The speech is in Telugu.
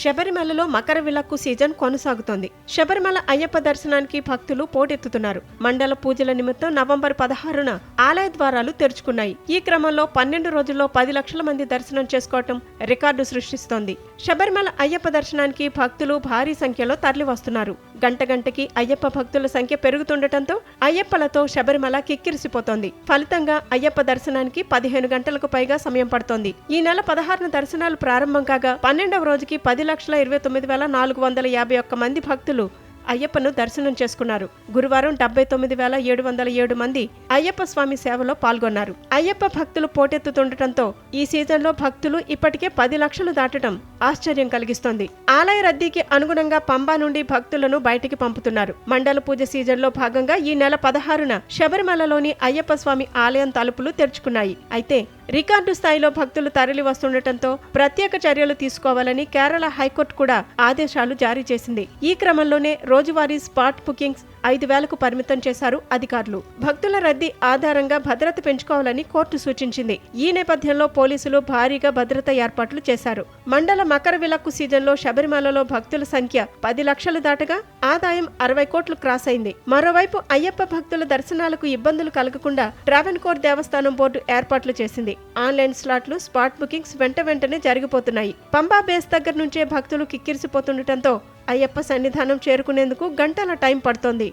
శబరిమలలో మకర విలక్కు సీజన్ కొనసాగుతోంది. శబరిమల అయ్యప్ప దర్శనానికి భక్తులు పోటెత్తుతున్నారు. మండల పూజల నిమిత్తం నవంబర్ పదహారున ఆలయ ద్వారాలు తెరుచుకున్నాయి. ఈ క్రమంలో పన్నెండు రోజుల్లో పది లక్షల మంది దర్శనం చేసుకోవటం రికార్డు సృష్టిస్తోంది. శబరిమల అయ్యప్ప దర్శనానికి భక్తులు భారీ సంఖ్యలో తరలివస్తున్నారు. గంట గంటకి అయ్యప్ప భక్తుల సంఖ్య పెరుగుతుండటంతో అయ్యప్పలతో శబరిమల కిక్కిరిసిపోతోంది. ఫలితంగా అయ్యప్ప దర్శనానికి పదిహేను గంటలకు పైగా సమయం పడుతోంది. ఈ నెల పదహారున దర్శనాలు ప్రారంభం కాగా పన్నెండవ రోజుకి పది లక్షల ఇరవై తొమ్మిది వేల నాలుగు వందల యాభై ఒక్క మంది భక్తులు అయ్యప్పను దర్శనం చేసుకున్నారు. గురువారం డెబ్బై తొమ్మిది వేల ఏడు వందల ఏడు మంది అయ్యప్ప స్వామి సేవలో పాల్గొన్నారు. అయ్యప్ప భక్తులు పోటెత్తుతుండటంతో ఈ సీజన్లో భక్తులు ఇప్పటికే పది లక్షలు దాటడం ఆశ్చర్యం కలిగిస్తోంది. ఆలయ రద్దీకి అనుగుణంగా పంబా నుండి భక్తులను బయటికి పంపుతున్నారు. మండల పూజ సీజన్లో భాగంగా ఈ నెల పదహారున శబరిమలలోని అయ్యప్ప స్వామి ఆలయం తలుపులు తెరుచుకున్నాయి. అయితే రికార్డు స్థాయిలో భక్తులు తరలి వస్తుండటంతో ప్రత్యేక చర్యలు తీసుకోవాలని కేరళ హైకోర్టు కూడా ఆదేశాలు జారీ చేసింది. ఈ క్రమంలోనే రోజువారీ స్పాట్ బుకింగ్స్ ఐదు వేలకు పరిమితం చేశారు అధికారులు. భక్తుల రద్దీ ఆధారంగా భద్రత పెంచుకోవాలని కోర్టు సూచించింది. ఈ నేపథ్యంలో పోలీసులు భారీగా భద్రత ఏర్పాట్లు చేశారు. మండల మకర విలక్కు సీజన్లో శబరిమలలో భక్తుల సంఖ్య పది లక్షలు దాటగా ఆదాయం అరవై కోట్లు క్రాస్ అయింది. మరోవైపు అయ్యప్ప భక్తుల దర్శనాలకు ఇబ్బందులు కలగకుండా ట్రావెన్కోర్ దేవస్థానం బోర్డు ఏర్పాట్లు చేసింది. ఆన్లైన్ స్లాట్లు స్పాట్ బుకింగ్స్ వెంట వెంటనే జరిగిపోతున్నాయి. పంబా బేస్ దగ్గర నుంచే భక్తులు కిక్కిరిసిపోతుండటంతో అయ్యప్ప సన్నిధానం చేరుకునేందుకు గంటల టైం పడుతోంది.